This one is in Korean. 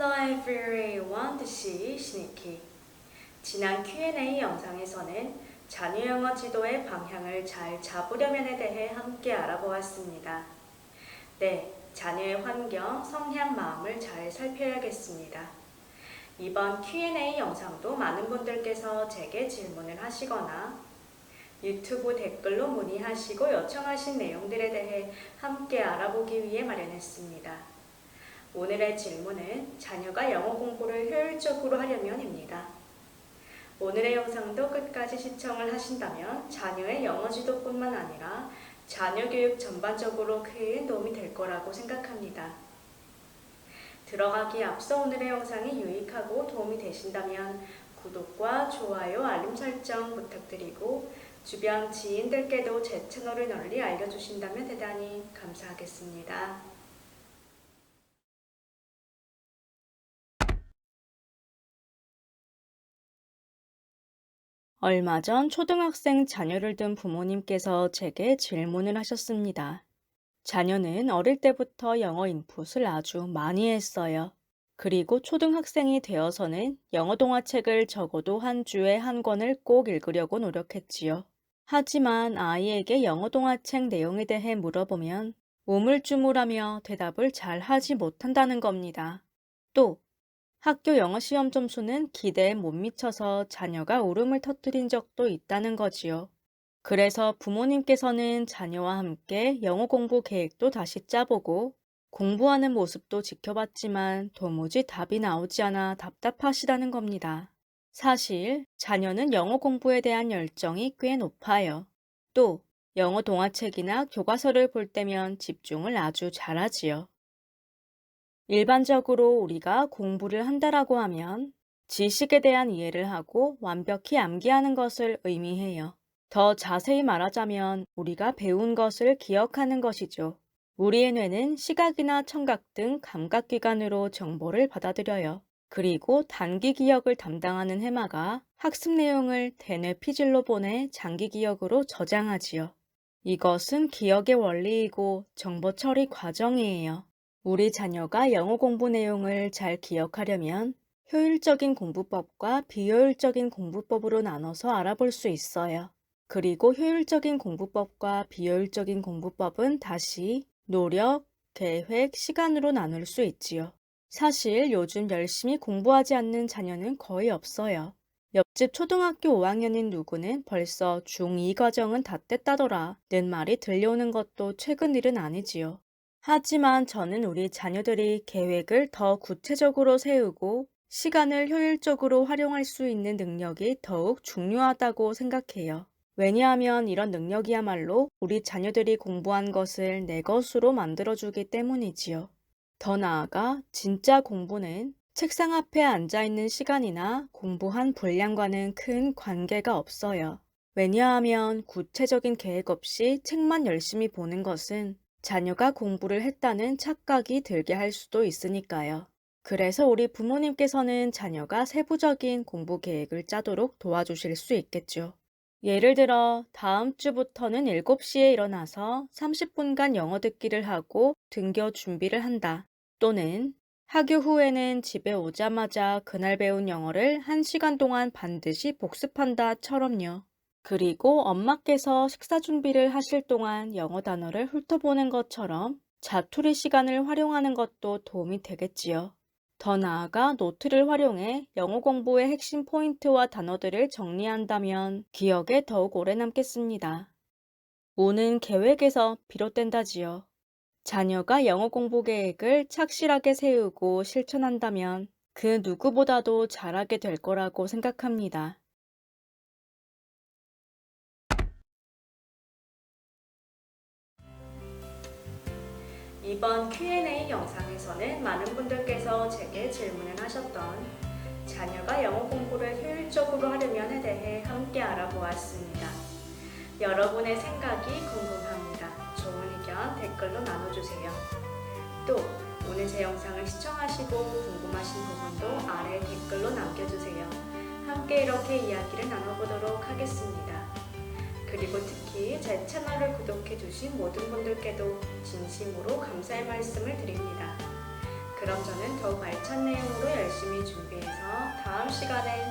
Hello everyone, this. 지난 Q&A 영상에서는 자녀 영어 지도의 방향을 잘 잡으려면에 대해 함께 알아보았습니다. 네, 자녀의 환경, 성향, 마음을 잘 살펴야겠습니다. 이번 Q&A 영상도 많은 분들께서 제게 질문을 하시거나 유튜브 댓글로 문의하시고 요청하신 내용들에 대해 함께 알아보기 위해 마련했습니다. 오늘의 질문은 자녀가 영어 공부를 효율적으로 하려면입니다. 오늘의 영상도 끝까지 시청을 하신다면 자녀의 영어 지도뿐만 아니라 자녀 교육 전반적으로 큰 도움이 될 거라고 생각합니다. 들어가기 앞서 오늘의 영상이 유익하고 도움이 되신다면 구독과 좋아요, 알림 설정 부탁드리고 주변 지인들께도 제 채널을 널리 알려주신다면 대단히 감사하겠습니다. 얼마 전 초등학생 자녀를 둔 부모님께서 제게 질문을 하셨습니다. 자녀는 어릴 때부터 영어 인풋을 아주 많이 했어요. 그리고 초등학생이 되어서는 영어 동화책을 적어도 한 주에 한 권을 꼭 읽으려고 노력했지요. 하지만 아이에게 영어 동화책 내용에 대해 물어보면 우물쭈물하며 대답을 잘 하지 못한다는 겁니다. 또 학교 영어 시험 점수는 기대에 못 미쳐서 자녀가 울음을 터뜨린 적도 있다는 거지요. 그래서 부모님께서는 자녀와 함께 영어 공부 계획도 다시 짜보고 공부하는 모습도 지켜봤지만 도무지 답이 나오지 않아 답답하시다는 겁니다. 사실 자녀는 영어 공부에 대한 열정이 꽤 높아요. 또 영어 동화책이나 교과서를 볼 때면 집중을 아주 잘하지요. 일반적으로 우리가 공부를 한다라고 하면 지식에 대한 이해를 하고 완벽히 암기하는 것을 의미해요. 더 자세히 말하자면 우리가 배운 것을 기억하는 것이죠. 우리의 뇌는 시각이나 청각 등 감각기관으로 정보를 받아들여요. 그리고 단기 기억을 담당하는 해마가 학습 내용을 대뇌 피질로 보내 장기 기억으로 저장하지요. 이것은 기억의 원리이고 정보 처리 과정이에요. 우리 자녀가 영어 공부 내용을 잘 기억하려면 효율적인 공부법과 비효율적인 공부법으로 나눠서 알아볼 수 있어요. 그리고 효율적인 공부법과 비효율적인 공부법은 다시 노력, 계획, 시간으로 나눌 수 있지요. 사실 요즘 열심히 공부하지 않는 자녀는 거의 없어요. 옆집 초등학교 5학년인 누구는 벌써 중2 과정은 다 뗐다더라 는 말이 들려오는 것도 최근 일은 아니지요. 하지만 저는 우리 자녀들이 계획을 더 구체적으로 세우고 시간을 효율적으로 활용할 수 있는 능력이 더욱 중요하다고 생각해요. 왜냐하면 이런 능력이야말로 우리 자녀들이 공부한 것을 내 것으로 만들어주기 때문이지요. 더 나아가 진짜 공부는 책상 앞에 앉아 있는 시간이나 공부한 분량과는 큰 관계가 없어요. 왜냐하면 구체적인 계획 없이 책만 열심히 보는 것은 자녀가 공부를 했다는 착각이 들게 할 수도 있으니까요. 그래서 우리 부모님께서는 자녀가 세부적인 공부 계획을 짜도록 도와주실 수 있겠죠. 예를 들어 다음 주부터는 7시에 일어나서 30분간 영어 듣기를 하고 등교 준비를 한다. 또는 학교 후에는 집에 오자마자 그날 배운 영어를 1시간 동안 반드시 복습한다처럼요. 그리고 엄마께서 식사 준비를 하실 동안 영어 단어를 훑어보는 것처럼 자투리 시간을 활용하는 것도 도움이 되겠지요. 더 나아가 노트를 활용해 영어 공부의 핵심 포인트와 단어들을 정리한다면 기억에 더욱 오래 남겠습니다. 오는 계획에서 비롯된다지요. 자녀가 영어 공부 계획을 착실하게 세우고 실천한다면 그 누구보다도 잘하게 될 거라고 생각합니다. 이번 Q&A 영상에서는 많은 분들께서 제게 질문을 하셨던 자녀가 영어 공부를 효율적으로 하려면에 대해 함께 알아보았습니다. 여러분의 생각이 궁금합니다. 좋은 의견 댓글로 나눠주세요. 또 오늘 제 영상을 시청하시고 궁금하신 부분도 아래 댓글로 남겨주세요. 함께 이렇게 이야기를 나눠보도록 하겠습니다. 그리고 특히 제 채널을 구독해주신 모든 분들께도 진심으로 감사의 말씀을 드립니다. 그럼 저는 더욱 알찬 내용으로 열심히 준비해서 다음 시간에